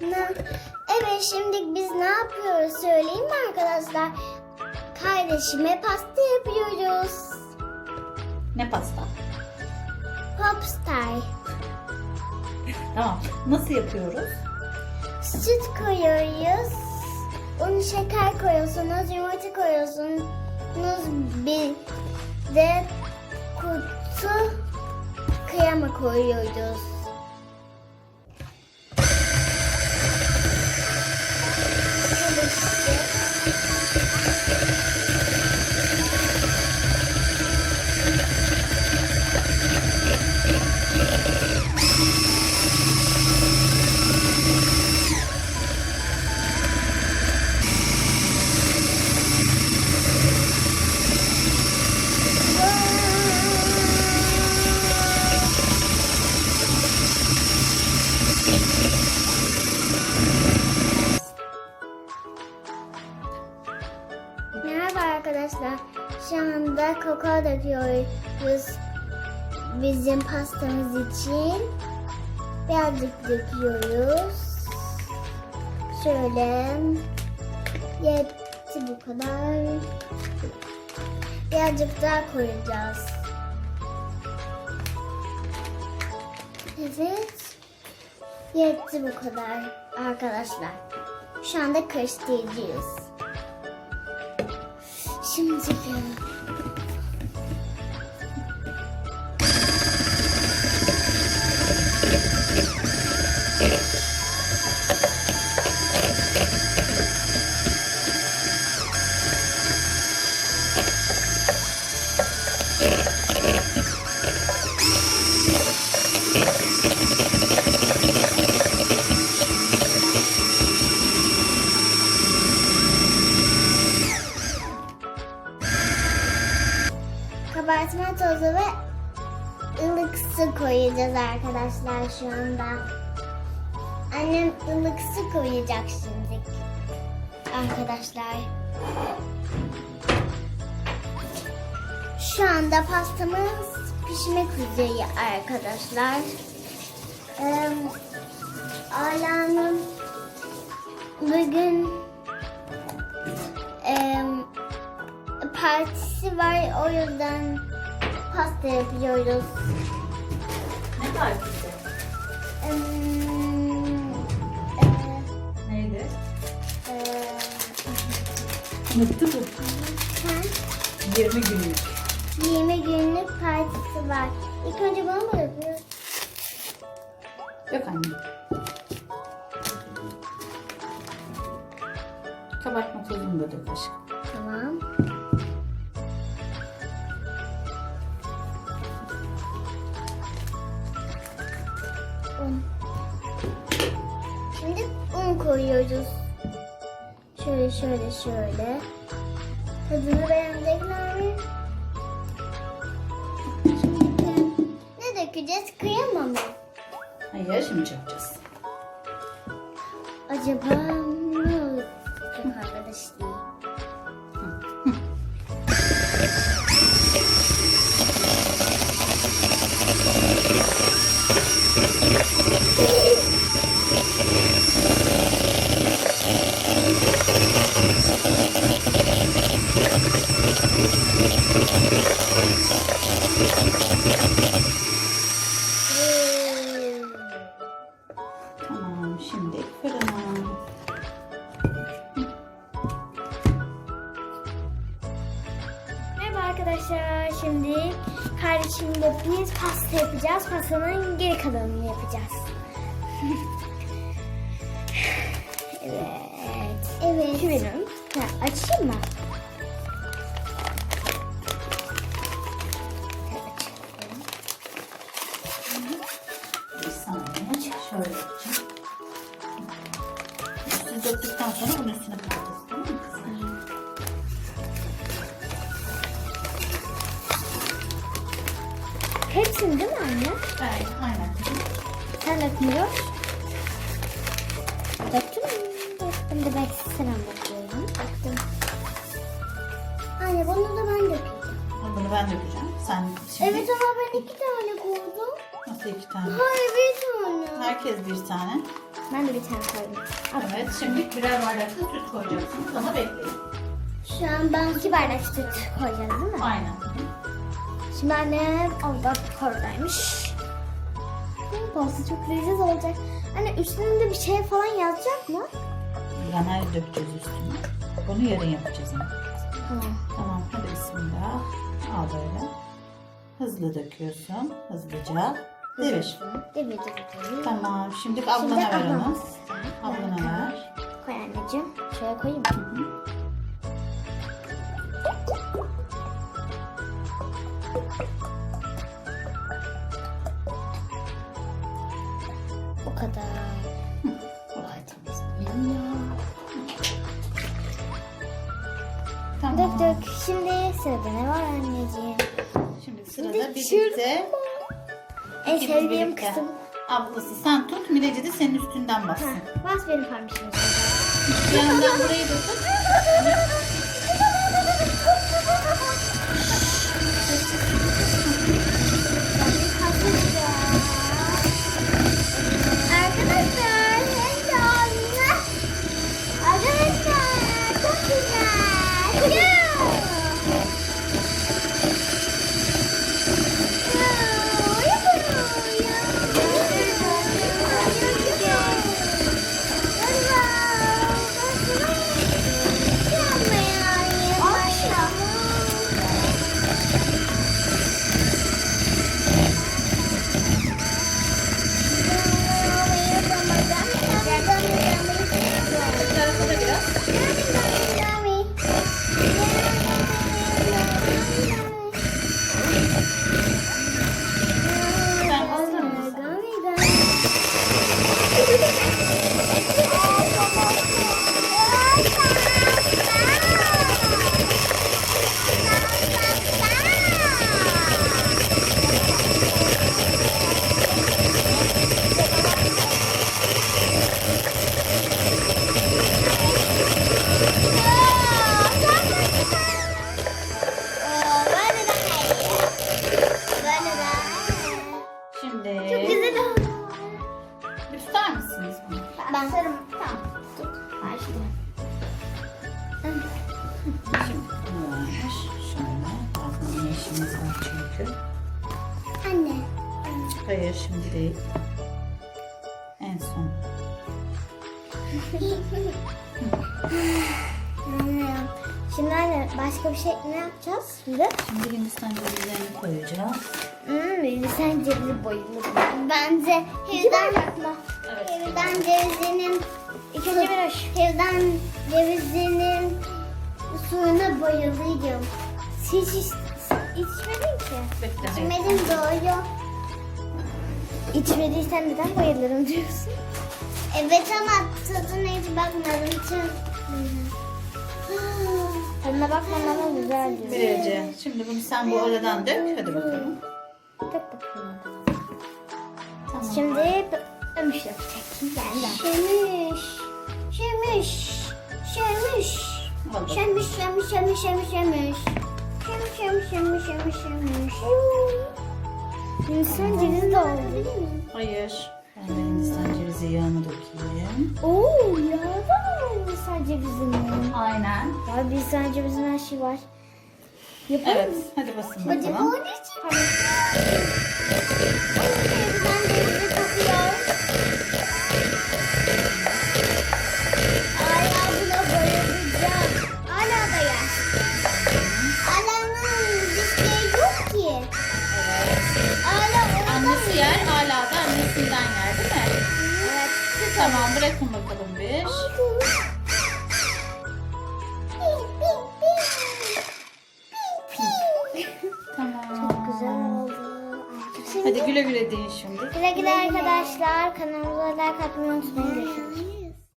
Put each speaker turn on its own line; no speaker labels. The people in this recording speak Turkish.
Na- Evet şimdi biz ne yapıyoruz söyleyeyim mi arkadaşlar? Kardeşime pasta yapıyoruz.
Ne pasta?
Popstar.
Tamam. Nasıl yapıyoruz?
Süt koyuyoruz. Un şeker koyuyorsunuz, yumurta koyuyorsunuz. Bir de kutu krema koyuyoruz. Kakao döküyoruz bizim pastamız için. Birazcık döküyoruz. Şöyle. Yetti bu kadar. Birazcık daha koyacağız. Evet. Yetti bu kadar arkadaşlar. Şu anda karıştıracağız. Şimdi kabartma tozu ve ılık su koyacağız arkadaşlar şu anda. Annem ılık su koyacak şimdi. Arkadaşlar. Şu anda pastamız pişmek üzere arkadaşlar. Ee, bugün em, partisi var o yüzden pasta yapıyoruz.
Ne partisi?
Em, e,
Neydi?
e,
Mutlu bu.
sen
20 günlük.
20 günlük partisi var. İlk önce bunu mu yapıyoruz?
Yok anne. Kabartma tozunu da dök aşkım.
Un koyuyoruz. Şöyle şöyle şöyle. Tadını beğenecekler mi? Ne dökeceğiz? Krema mı?
Hayır şimdi yapacağız.
Acaba ne olacak arkadaşlar?
Tamam şimdi fırına.
Merhaba arkadaşlar. Şimdi kardeşimle biz pasta yapacağız. Pastanın geri kalanını yapacağız. evet. Evet. Şuranın. Ha, açayım mı?
Döktükten sonra bunun üstüne koyacağız. Tamam mı kızlar?
Hepsini değil mi anne?
Evet, aynen.
Sen dökmüyor. Döktün mü? Döktüm de belki sıram bakıyorum. Döktüm. Anne bunu da ben dökeceğim.
Bunu ben dökeceğim. Sen şimdi
Evet ama ben iki tane koydum.
Nasıl iki tane?
Hayır bir tane.
Herkes bir tane.
Ben de bir tane koydum.
Evet şimdi birer bardak da süt koyacaksınız ama bekleyin.
Şu an ben iki bardak süt koyacağız değil mi?
Aynen.
Şimdi annem orada oradaymış. Pasta çok leziz olacak. Anne üstünde bir şey falan yazacak mı?
Vanayla dökeceğiz üstüne. Bunu yarın yapacağız ama.
Tamam.
Tamam hadi bismillah. Al böyle. Hızlı döküyorsun. Hızlıca. Devir.
Devir devir.
Tamam. Şimdi
Şimdi
ablana ver
ablam.
onu. Ablana ver.
Koy anneciğim. Şöyle koyayım. O kadar.
Kolay tamam. Tamam.
Dök dök. Şimdi sırada ne var anneciğim?
Şimdi sırada birlikte.
En
ikimiz
sevdiğim
birlikte.
kısım.
Ablası sen tut. Mileci de senin üstünden bassın.
bas benim parmışım.
Yanından burayı da tut. Şimdi
Güzel oldu.
bir tutar mısınız bunu?
Ben sarım. Tamam. Tut. Açtım.
Şimdi ver. Şöyle. Var çünkü.
Anne.
Hayır şimdi değil. En son.
Şimdi anne başka bir şey ne yapacağız şimdi?
Şimdi Hindistan cevizlerini koyacağız.
Hmm, sen cevizi bayılırım. Bence Hevden,
Evet.
Hevden cevizinin İkinci bir hoş. Hevden cevizinin suyuna bayılıyordum. Hiç iç, içmedin ki.
Bekle.
İçmedim doğru. İçmediysen neden bayılırım diyorsun? Evet ama tadına hiç bakmadım için. Tadına bakmam ama güzel diyor.
Böylece. Şimdi bunu sen bu aradan dök. Hadi bakalım.
Dök bakalım.
Tamam.
Şimdi ömüş yapacak. Benden. Şemiş. Şemiş. Şemiş.
Bakalım.
Şemiş, şemiş, şemiş, şemiş, şemiş. Şemiş, şemiş, şemiş, şemiş, şemiş. Hindistan cevizi de oldu.
Hayır. Ben de Hindistan cevizi yağını dökeyim.
Oo, ya da Hindistan cevizinin.
Aynen.
Ya Hindistan cevizinin her şey var. Yapalım
Evet.
mı?
Hadi basın
Hadi
bakalım.
bu ne Tamam. Hindistan cevizi kokuyor. Hala buna bayılacağım. Hala da yer. Ala'nın bir şey yok ki.
Evet.
Ala orada
Annesi yer. Hala da annesinden yer değil mi?
Evet.
Tamam bırakın bakalım bir. Tamam. Güle güle deyin şimdi.
Güle güle arkadaşlar. Kanalımıza like atmayı unutmayın.